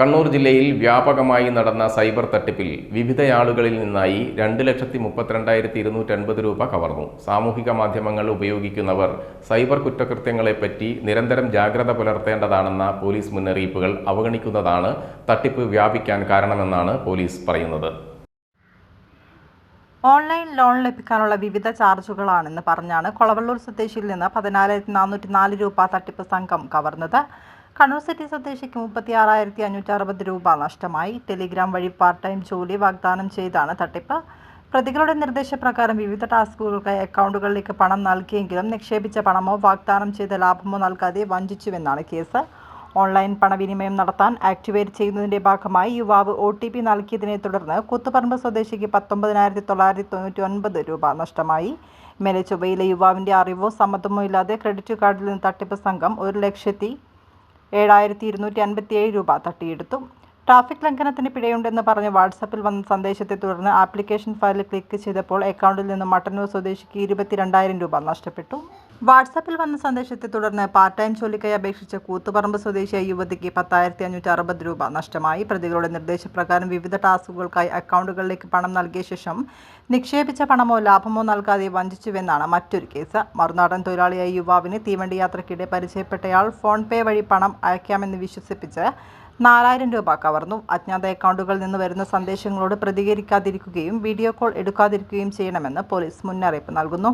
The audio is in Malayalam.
കണ്ണൂർ ജില്ലയിൽ വ്യാപകമായി നടന്ന സൈബർ തട്ടിപ്പിൽ വിവിധയാളുകളിൽ നിന്നായി രണ്ട് ലക്ഷത്തി മുപ്പത്തിരണ്ടായിരത്തി ഇരുന്നൂറ്റൻപത് രൂപ കവർന്നു. സാമൂഹിക മാധ്യമങ്ങൾ ഉപയോഗിക്കുന്നവർ സൈബർ കുറ്റകൃത്യങ്ങളെപ്പറ്റി നിരന്തരം ജാഗ്രത പുലർത്തേണ്ടതാണെന്ന പോലീസ് മുന്നറിയിപ്പുകൾ അവഗണിക്കുന്നതാണ് തട്ടിപ്പ് വ്യാപിക്കാൻ കാരണമെന്നാണ് പോലീസ് പറയുന്നത്. ഓൺലൈൻ ലോൺ ലഭിക്കാനുള്ള വിവിധ ചാർജുകളാണെന്ന് പറഞ്ഞാണ് കൊളവള്ളൂർ സ്വദേശിയിൽ നിന്ന് പതിനാലായിരത്തി നാനൂറ്റി നാല് രൂപ തട്ടിപ്പ് സംഘം കവർന്നത്. കണ്ണൂർ സിറ്റി സ്വദേശിക്ക് മുപ്പത്തി ആറായിരത്തി അഞ്ഞൂറ്റി അറുപത് രൂപ നഷ്ടമായി. ടെലിഗ്രാം വഴി പാർട്ട് ടൈം ജോലി വാഗ്ദാനം ചെയ്താണ് തട്ടിപ്പ്. പ്രതികളുടെ നിർദ്ദേശപ്രകാരം വിവിധ ടാസ്കുകൾക്കായി അക്കൗണ്ടുകളിലേക്ക് പണം നൽകിയെങ്കിലും നിക്ഷേപിച്ച പണമോ വാഗ്ദാനം ചെയ്ത ലാഭമോ നൽകാതെ വഞ്ചിച്ചുവെന്നാണ് കേസ്. ഓൺലൈൻ പണവിനിമയം നടത്താൻ ആക്ടിവേറ്റ് ചെയ്യുന്നതിന്റെ ഭാഗമായി യുവാവ് ഒ ടി പി നൽകിയതിനെ തുടർന്ന് കൂത്തുപറമ്പ് സ്വദേശിക്ക് പത്തൊമ്പതിനായിരത്തി തൊള്ളായിരത്തി തൊണ്ണൂറ്റി ഒൻപത് രൂപ നഷ്ടമായി. മേലെ ചൊവ്വയിലെ യുവാവിന്റെ അറിവോ സമ്മതമോ ഇല്ലാതെ ക്രെഡിറ്റ് കാർഡിൽ നിന്ന് തട്ടിപ്പ് സംഘം ഒരു ലക്ഷത്തി ഏഴായിരത്തി ഇരുന്നൂറ്റി അൻപത്തിയേഴ് രൂപ തട്ടിയെടുത്തു. ട്രാഫിക് ലംഘനത്തിന് പിഴയുണ്ടെന്ന് പറഞ്ഞ് വാട്സാപ്പിൽ വന്ന സന്ദേശത്തെ തുടർന്ന് ആപ്ലിക്കേഷൻ ഫയലിൽ ക്ലിക്ക് ചെയ്തപ്പോൾ അക്കൗണ്ടിൽ നിന്ന് മട്ടന്നൂർ സ്വദേശിക്ക് ഇരുപത്തിരണ്ടായിരം രൂപ നഷ്ടപ്പെട്ടു. വാട്സാപ്പിൽ വന്ന സന്ദേശത്തെ തുടർന്ന് പാർട്ട് ടൈം ജോലിക്കായി അപേക്ഷിച്ച കൂത്തുപറമ്പ് സ്വദേശിയായ യുവതിക്ക് പത്തായിരത്തി അഞ്ഞൂറ്റി അറുപത് രൂപ നഷ്ടമായി. പ്രതികളുടെ നിർദ്ദേശപ്രകാരം വിവിധ ടാസ്കുകൾക്കായി അക്കൗണ്ടുകളിലേക്ക് പണം നൽകിയ ശേഷം നിക്ഷേപിച്ച പണമോ ലാഭമോ നൽകാതെ വഞ്ചിച്ചുവെന്നാണ് മറ്റൊരു കേസ്. മറുനാടൻ തൊഴിലാളിയായ യുവാവിന് തീവണ്ടി യാത്രയ്ക്കിടെ പരിചയപ്പെട്ടയാൾ ഫോൺ പേ വഴി പണം അയക്കാമെന്ന് വിശ്വസിപ്പിച്ച് നാലായിരം രൂപ കവർന്നു. അജ്ഞാത അക്കൗണ്ടുകളിൽ നിന്ന് വരുന്ന സന്ദേശങ്ങളോട് പ്രതികരിക്കാതിരിക്കുകയും വീഡിയോ കോൾ എടുക്കാതിരിക്കുകയും ചെയ്യണമെന്ന് പോലീസ് മുന്നറിയിപ്പ് നൽകുന്നു.